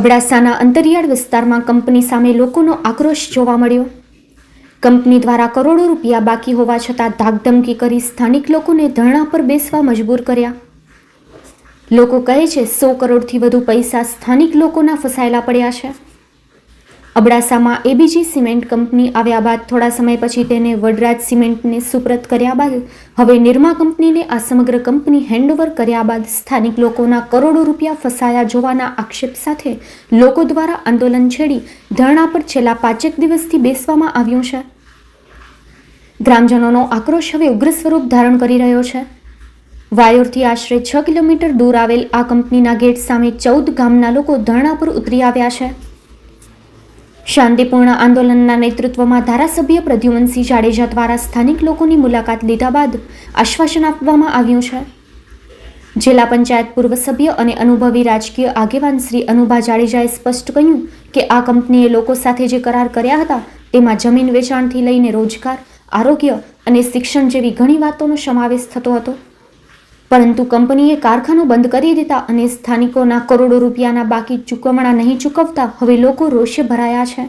અબડાસાના અંતરિયાળ વિસ્તારમાં કંપની સામે લોકોનો આક્રોશ જોવા મળ્યો. કંપની દ્વારા કરોડો રૂપિયા બાકી હોવા છતાં ધાકધમકી કરી સ્થાનિક લોકોને ધરણા પર બેસવા મજબૂર કર્યા. લોકો કહે છે, સો કરોડથી વધુ પૈસા સ્થાનિક લોકોના ફસાયેલા પડ્યા છે. અબડાસામાં એબીજી સિમેન્ટ કંપની આવ્યા બાદ થોડા સમય પછી તેને વડરાજ સિમેન્ટને સુપ્રત કર્યા બાદ હવે નિરમા કંપનીને આ સમગ્ર કંપની હેન્ડઓવર કર્યા બાદ સ્થાનિક લોકોના કરોડો રૂપિયા ફસાયા જોવાના આક્ષેપ સાથે લોકો દ્વારા આંદોલન છેડી ધરણા પર છેલ્લા પાંચેક દિવસથી બેસવામાં આવ્યું છે. ગ્રામજનોનો આક્રોશ હવે ઉગ્ર સ્વરૂપ ધારણ કરી રહ્યો છે. વાયોરથી આશરે છ કિલોમીટર દૂર આવેલ આ કંપનીના ગેટ સામે ચૌદ ગામના લોકો ધરણા પર ઉતરી આવ્યા છે. શાંતિપૂર્ણ આંદોલનના નેતૃત્વમાં ધારાસભ્ય પ્રદ્યુમનસિંહ જાડેજા દ્વારા સ્થાનિક લોકોની મુલાકાત લીધા બાદ આશ્વાસન આપવામાં આવ્યું છે. જિલ્લા પંચાયત પૂર્વ સભ્ય અને અનુભવી રાજકીય આગેવાન શ્રી અનુભા જાડેજાએ સ્પષ્ટ કહ્યું કે આ કંપનીએ લોકો સાથે જે કરાર કર્યા હતા તેમાં જમીન વેચાણથી લઈને રોજગાર, આરોગ્ય અને શિક્ષણ જેવી ઘણી વાતોનો સમાવેશ થતો હતો. પરંતુ કંપનીએ કારખાનું બંધ કરી દીધા અને સ્થાનિકોના કરોડો રૂપિયાના બાકી ચૂકવણા નહીં ચૂકવતા હવે લોકો રોષે ભરાયા છે.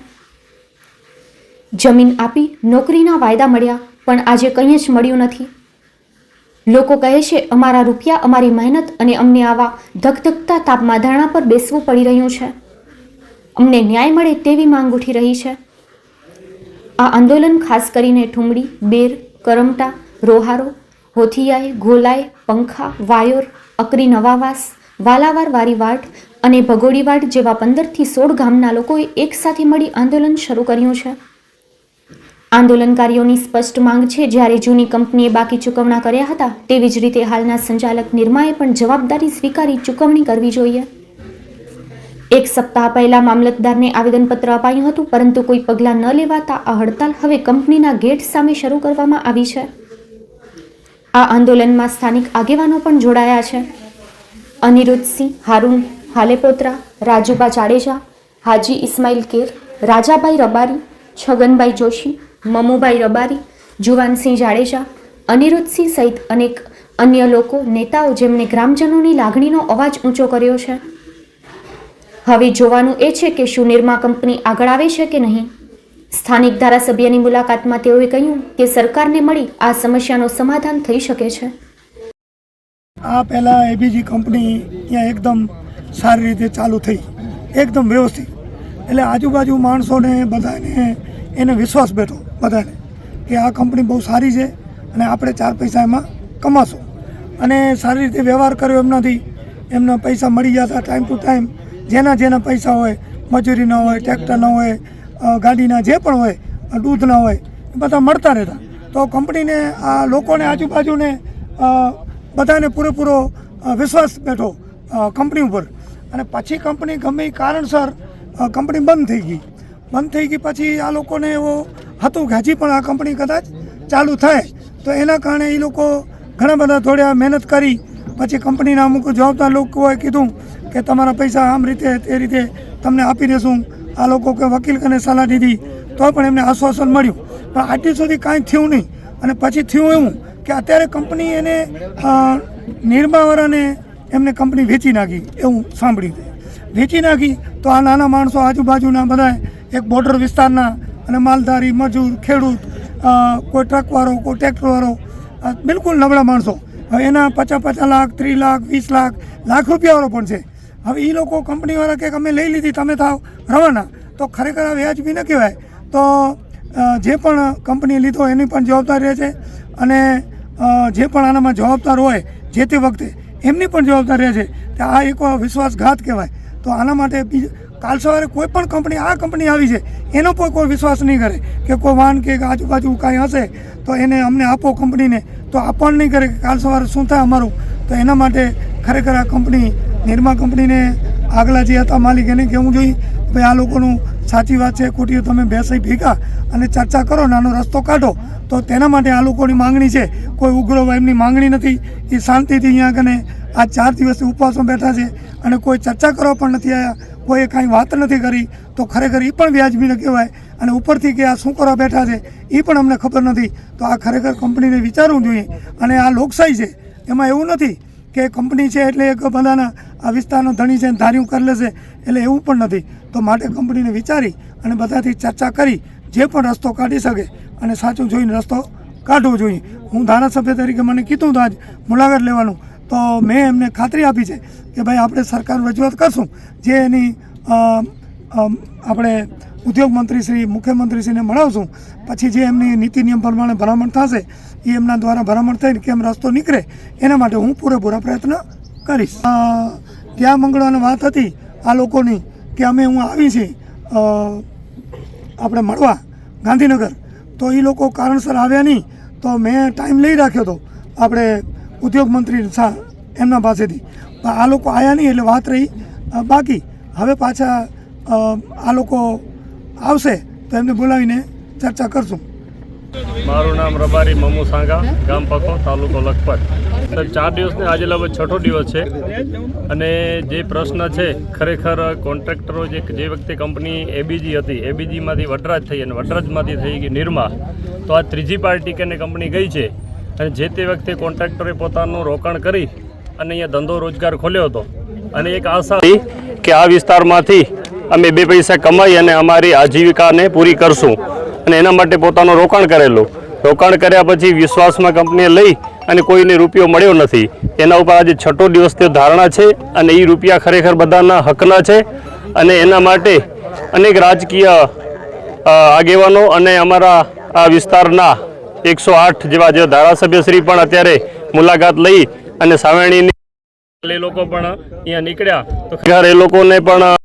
જમીન આપી નોકરીના વાયદા મળ્યા, પણ આજે કંઈ જ મળ્યું નથી. લોકો કહે છે, અમારા રૂપિયા, અમારી મહેનત અને અમને આવા ધકધકતા તાપમાં ધારણા પર બેસવું પડી રહ્યું છે. અમને ન્યાય મળે તેવી માંગ ઉઠી રહી છે. આ આંદોલન ખાસ કરીને ઠુમડી બેર, કરમટા, રોહારો હોથિયાએ ગોલાય પંખા, વાયોર, અકરી નવાવાસ, વાલાવાર, વારીવાટ અને ભગોડીવાડ જેવા પંદરથી સોળ ગામના લોકોએ એકસાથે મળી આંદોલન શરૂ કર્યું છે. આંદોલનકારીઓની સ્પષ્ટ માંગ છે, જ્યારે જૂની કંપનીએ બાકી ચૂકવણા કર્યા હતા, તેવી જ રીતે હાલના સંચાલક નિર્માએ પણ જવાબદારી સ્વીકારી ચૂકવણી કરવી જોઈએ. એક સપ્તાહ પહેલા મામલતદારને આવેદનપત્ર અપાયું હતું, પરંતુ કોઈ પગલાં ન લેવાતા આ હડતાલ હવે કંપનીના ગેટ સામે શરૂ કરવામાં આવી છે. આ આંદોલનમાં સ્થાનિક આગેવાનો પણ જોડાયા છે. અનિરુદ્ધસિંહ હારૂન હાલેપોત્રા, રાજુબા જાડેજા, હાજી ઇસ્માઇલ કેર રાજાભાઈ રબારી, છગનભાઈ જોશી, મમુભાઈ રબારી, જુવાનસિંહ જાડેજા અનિરુદ્ધસિંહ સહિત અનેક અન્ય લોકો, નેતાઓ જેમણે ગ્રામજનોની લાગણીનો અવાજ ઊંચો કર્યો છે. હવે જોવાનું એ છે કે શું નિરમા કંપની આગળ આવે છે કે નહીં. સ્થાનિક ધારાસભ્યની મુલાકાતમાં તેઓએ કહ્યું કે સરકારને મળી આ સમસ્યાનો સમાધાન થઈ શકે છે. આ પહેલાં એબીજી કંપની ત્યાં એકદમ સારી રીતે ચાલુ થઈ. એકદમ વ્યવસ્થિત. એટલે આજુબાજુ માણસોને બધાને એને વિશ્વાસ બેઠો બધાને કે આ કંપની બહુ સારી છે અને આપણે ચાર પૈસા એમાં કમાશું. અને સારી રીતે વ્યવહાર કર્યો એમનાથી. એમના પૈસા મળી જતા ટાઈમ ટુ ટાઈમ જેના જેના પૈસા હોય મજૂરી ન હોય ટ્રેક્ટરના હોય અ, ગાડીના જે પણ હોય દૂધના હોય બધા મળતા રહેતા. તો કંપનીને, આ લોકોને આજુબાજુને બધાને પૂરેપૂરો વિશ્વાસ બેઠો કંપની ઉપર. અને પછી કંપની ગમે કારણસર કંપની બંધ થઈ ગઈ. બંધ થઈ ગઈ પછી આ લોકોને એવો હતું કે હજી પણ આ કંપની કદાચ ચાલુ થાય. તો એના કારણે એ લોકો ઘણા બધા થોડા મહેનત કરી, પછી કંપનીના અમુક જવાબદાર લોકોએ કીધું કે તમારા પૈસા આમ રીતે તે રીતે તમને આપી દેશું. આ લોકો કે વકીલ કને સલાહ દીધી, તો પણ એમને આશ્વાસન મળ્યું. પણ આટલી સુધી કાંઈ થયું નહીં. અને પછી થયું એવું કે અત્યારે કંપની એને નિર્માવાળાને એમને કંપની વેચી નાખી, એવું સાંભળ્યું વેચી નાખી તો આ નાના માણસો આજુબાજુના બધા એક બોર્ડર વિસ્તારના અને માલધારી, મજૂર, ખેડૂત કોઈ ટ્રકવાળો, કોઈ ટ્રેક્ટરવાળો બિલકુલ નબળા માણસો. એના પચાસ પચાસ લાખ, ત્રીસ લાખ, વીસ લાખ લાખ રૂપિયાવાળો પણ છે. હવે એ લોકો કંપનીવાળા કે અમે લઈ લીધી, તમે થાવ. રવાના. તો ખરેખર આ વ્યાજબી ન કહેવાય. તો જે પણ કંપની લીધો એની પણ જવાબદારી રહે છે. અને જે પણ આનામાં જવાબદાર હોય, જે તે વખતે, એમની પણ જવાબદારી રહે છે. કે આ એક વિશ્વાસઘાત કહેવાય. તો આના માટે કાલ સવારે કોઈ પણ કંપની આ કંપની આવી છે, એનો પણ કોઈ વિશ્વાસ નહીં કરે કે કોઈ વાન કે આજુબાજુ કાંઈ હશે, તો એને અમને આપો કંપનીને તો આપણ નહીં કરે કે કાલ સવારે શું થાય અમારું. તો એના માટે ખરેખર આ કંપની નિરમા કંપનીને આગલા જે હતા માલિક એને કહેવું જોઈએ ભાઈ આ લોકોનું સાચી વાત છે ખોટી તમે બેસી ભેગા અને ચર્ચા કરો, નાનો રસ્તો કાઢો, તો તેના માટે આ લોકોની માંગણી છે. કોઈ ઉગ્ર એમની માંગણી નથી. એ શાંતિથી અહીંયા કને આ ચાર દિવસથી ઉપવાસો બેઠા છે અને કોઈ ચર્ચા કરવા પણ નથી આવ્યા કોઈએ કાંઈ વાત નથી કરી, તો ખરેખર એ પણ વ્યાજબી ન કહેવાય અને ઉપરથી કે આ શું કરવા બેઠા છે એ પણ અમને ખબર નથી. તો આ ખરેખર કંપનીને વિચારવું જોઈએ અને આ લોકશાહી છે. એમાં એવું નથી કે કંપની છે એટલે એક બધાના આ વિસ્તારનો ધણી છે ધાર્યું કરી લેશે, એટલે એવું પણ નથી. તો માટે કંપનીને વિચારી અને બધાથી ચર્ચા કરી જે પણ રસ્તો કાઢી શકે અને સાચું જોઈને રસ્તો કાઢવો જોઈએ. હું ધારાસભ્ય તરીકે મને કીધું હતું આજ મુલાકાત લેવાનું. તો મેં એમને ખાતરી આપી છે કે ભાઈ આપણે સરકાર રજૂઆત કરશું. જે એની આપણે ઉદ્યોગ મંત્રી શ્રી મુખ્યમંત્રીશ્રીને મળાવશું. પછી જે એમની નીતિ નિયમ પ્રમાણે ભલામણ થશે, એ એમના દ્વારા ભલામણ થઈને કેમ રસ્તો નીકળે, એના માટે હું પૂરેપૂરા પ્રયત્ન કરીશ. ત્યાં મંગળવાની વાત હતી આ લોકોની કે અમે હું આવી છીએ આપણે મળવા ગાંધીનગર. તો એ લોકો કારણસર આવ્યા નહીં, તો મેં ટાઈમ લઈ રાખ્યો હતો આપણે ઉદ્યોગ મંત્રી સા, એમના પાસેથી. આ લોકો આવ્યા નહીં એટલે વાત રહી બાકી. હવે પાછા આ લોકો આવશે તો એમને બોલાવીને ચર્ચા કરશું. મારું નામ રબારી મમુ સાંગા, ગામ પખો, તાલુકો લખપત. ચાર દિવસને આજે લગભગ છઠ્ઠો દિવસ છે અને જે પ્રશ્ન છે, ખરેખર કોન્ટ્રાક્ટરો જે જે વખતે કંપની એબીજી હતી એબીજીમાંથી વડરાજ થઈ અને વડરાજમાંથી થઈ ગઈ નિરમા, તો આ ત્રીજી પાર્ટી કે કંપની ગઈ છે અને જે તે વખતે કોન્ટ્રાક્ટરે પોતાનું રોકાણ કરી અને અહીંયા ધંધો રોજગાર ખોલ્યો હતો. અને એક આશા હતી કે આ વિસ્તારમાંથી અમે બે પૈસા કમાઈ અને અમારી આજીવિકાને પૂરી કરશું અને એના માટે પોતાનું રોકાણ કરેલું. રોકાણ કર્યા પછી વિશ્વાસમાં કંપનીએ લઈ અને કોઈને રૂપિયો મળ્યો નથી. એના ઉપર આજે છઠ્ઠો દિવસ તે ધારણા છે અને એ રૂપિયા ખરેખર બધાના હકના છે અને એના માટે અનેક રાજકીય આગેવાનો અને અમારા આ વિસ્તારના એકસો આઠ જેવા જે ધારાસભ્યશ્રી પણ અત્યારે મુલાકાત લઈ અને સાવેણીની એ લોકો પણ અહીંયા નીકળ્યા. તો ખરેખર એ લોકોને પણ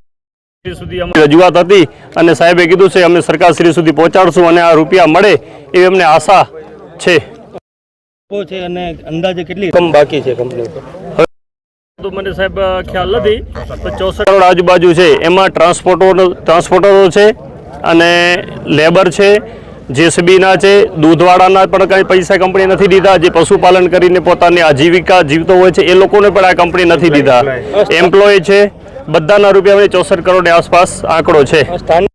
સુધી અમારી રજૂઆત હતી અને સાહેબે કીધું છે અમે સરકારશ્રી સુધી પહોંચાડશું અને આ રૂપિયા મળે એવી અમને આશા છે. છે અને અંદાજે કેટલી રકમ બાકી છે કંપની તો મને સાહેબ ખ્યાલ નથી ચોસઠ કરોડ આજુબાજુ છે. એમાં ટ્રાન્સપોર્ટરો ટ્રાન્સપોર્ટરો છે અને લેબર છે જેસીબીના છે દૂધવાળાના પણ કંઈ પૈસા કંપની નથી દીધા. જે પશુપાલન કરીને પોતાની આજીવિકા જીવતો હોય છે એ લોકોને પણ આ કંપની નથી દીધા. એમ્પ્લોય છે બધાના રૂપિયા ચોસઠ કરોડની આસપાસ આંકડો છે. સ્થાનિક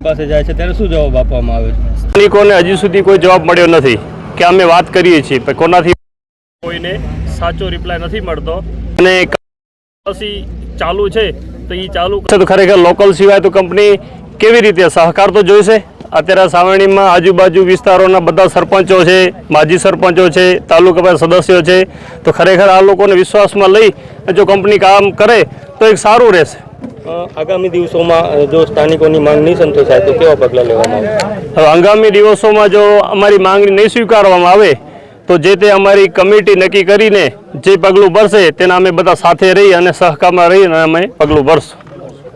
પાસે જાય છે ત્યારે શું જવાબ આપવામાં આવે છે? સ્થાનિકોને હજી સુધી કોઈ જવાબ મળ્યો નથી. કે અમે વાત કરીએ છીએ પણ કોનાથી કોઈને સાચો રિપ્લાય નથી મળતો. અને પછી ચાલુ છે તો એ ચાલુ છે તો ખરેખર લોકલ સિવાય તો કંપની કેવી રીતે સહકાર તો જોઈશે? અત્યારે સાવરણીમાં આજુબાજુ વિસ્તારોના બધા સરપંચો છે માજી સરપંચો છે તાલુકા સદસ્યો છે. તો ખરેખર આ લોકોને વિશ્વાસમાં લઈ જો કંપની કામ કરે તો એક સારું રહેશે. આગામી દિવસોમાં જો સ્થાનિકોની માંગ નહીં સંતોષાય તો કેવા પગલાં લેવામાં આવે હવે આગામી દિવસોમાં જો અમારી માંગણી નહીં સ્વીકારવામાં આવે તો જે તે અમારી કમિટી નક્કી કરીને જે પગલું ભરશે તેના અમે બધા સાથે રહી અને સહકારમાં રહીને અમે પગલું ભરશું.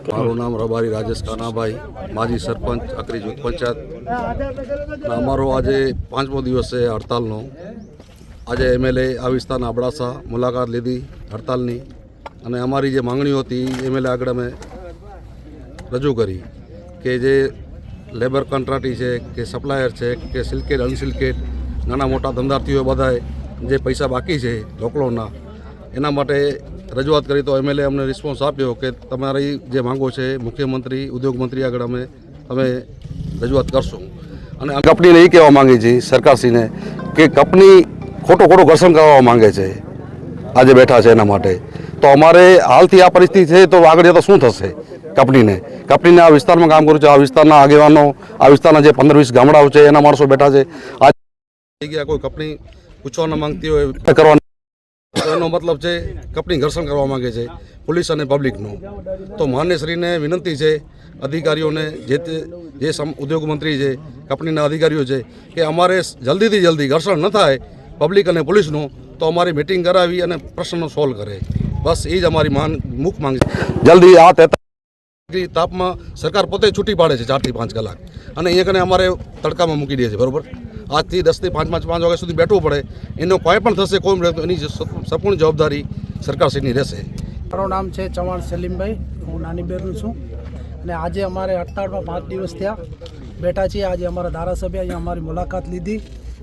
મારું નામ રબારી રાજેશ કાનાભાઈ, માજી સરપંચ અકરી જૂથ પંચાયત. અમારો આજે પાંચમો દિવસ છે હડતાલનો. આજે એમએલએ આ વિસ્તારના અબડાસા મુલાકાત લીધી હડતાલની. અને અમારી જે માંગણીઓ હતી એમએલએ આગળ અમે રજૂ કરી કે જે લેબર કોન્ટ્રાક્ટી છે, કે સપ્લાયર છે, કે સિલ્કેટ, અનસિલ્કેટ, નાના મોટા ધંધાર્થીઓ બધાએ જે પૈસા બાકી છે લોકલોના એના માટે રજૂઆત કરી તો એમએલએ અમને રિસ્પોન્સ આપ્યો કે તમારી જે માંગો છે મુખ્યમંત્રી ઉદ્યોગ મંત્રી આગળ અમે અમે રજૂઆત કરશું. અને કંપનીને એ કહેવા માંગીએ છીએ સરકારશ્રીને કે કંપની ખોટો ખોટો ઘર્ષણ કરવા માંગે છે આજે બેઠા છે એના માટે. તો અમારે હાલથી આ પરિસ્થિતિ છે તો આગળ જતાં શું થશે કંપનીને? કંપનીને આ વિસ્તારમાં કામ કરું છે આ વિસ્તારના આગેવાનો આ વિસ્તારના જે પંદર વીસ ગામડાઓ છે એના માણસો બેઠા છે. આ જગ્યા કોઈ કંપની પૂછવા ન માંગતી હોય. કરવા એનો મતલબ છે કંપની ઘર્ષણ કરવા માંગે છે, પોલીસ અને પબ્લિકનું. તો માન્યશ્રીને વિનંતી છે, અધિકારીઓને જે તે, જે ઉદ્યોગ મંત્રી છે કંપનીના અધિકારીઓ છે, કે અમારે જલ્દીથી જલ્દી ઘર્ષણ ન થાય, પબ્લિક અને પોલીસનું, તો અમારી મિટિંગ કરાવી અને પ્રશ્નનો સોલ્વ કરે. બસ એ જ અમારી માન, મુખ માંગ છે. જલ્દી આ તેતા તાપમાં સરકાર પોતે છૂટી પાડે છે ચારથી પાંચ કલાક. અને અહીંયા કને અમારે તડકામાં મૂકી દે છે, બરોબર? આજથી દસથી પાંચ પાંચ પાંચ વાગ્યા સુધી બેઠવું પડે. એનો કોઈ પણ થશે, કોઈ રહેતો એની સંપૂર્ણ જવાબદારી સરકારશ્રીની રહેશે. મારું નામ છે ચવાણ સલીમભાઈ. હું નાની બેરનું છું. અને આજે અમારે હડતાળમાં પાંચ દિવસ થયા. બેઠા છીએ. આજે અમારા ધારાસભ્ય અહીંયા અમારી મુલાકાત લીધી.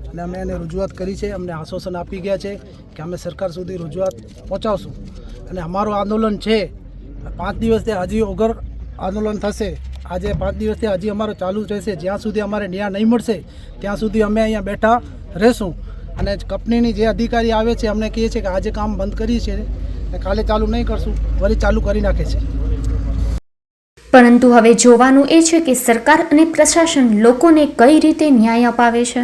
અને અમે એને રજૂઆત કરી છે. અમને આશ્વાસન આપી ગયા છે કે અમે સરકાર સુધી રજૂઆત પહોંચાડશું. અને અમારું આંદોલન છે, પાંચ દિવસથી હજી વગર આંદોલન થશે આજે પાંચ દિવસથી હજી અમારું ચાલુ જ રહેશે. જ્યાં સુધી અમારે ન્યાય નહીં મળશે, ત્યાં સુધી અમે અહીંયા બેઠા રહેશું. અને કંપનીની જે અધિકારી આવે છે, અમને કહે છે કે આજે કામ બંધ કરીએ છીએ કાલે ચાલુ નહીં કરશું વળી ચાલુ કરી નાખે છે. પરંતુ હવે જોવાનું એ છે કે સરકાર અને પ્રશાસન લોકોને કઈ રીતે ન્યાય અપાવે છે?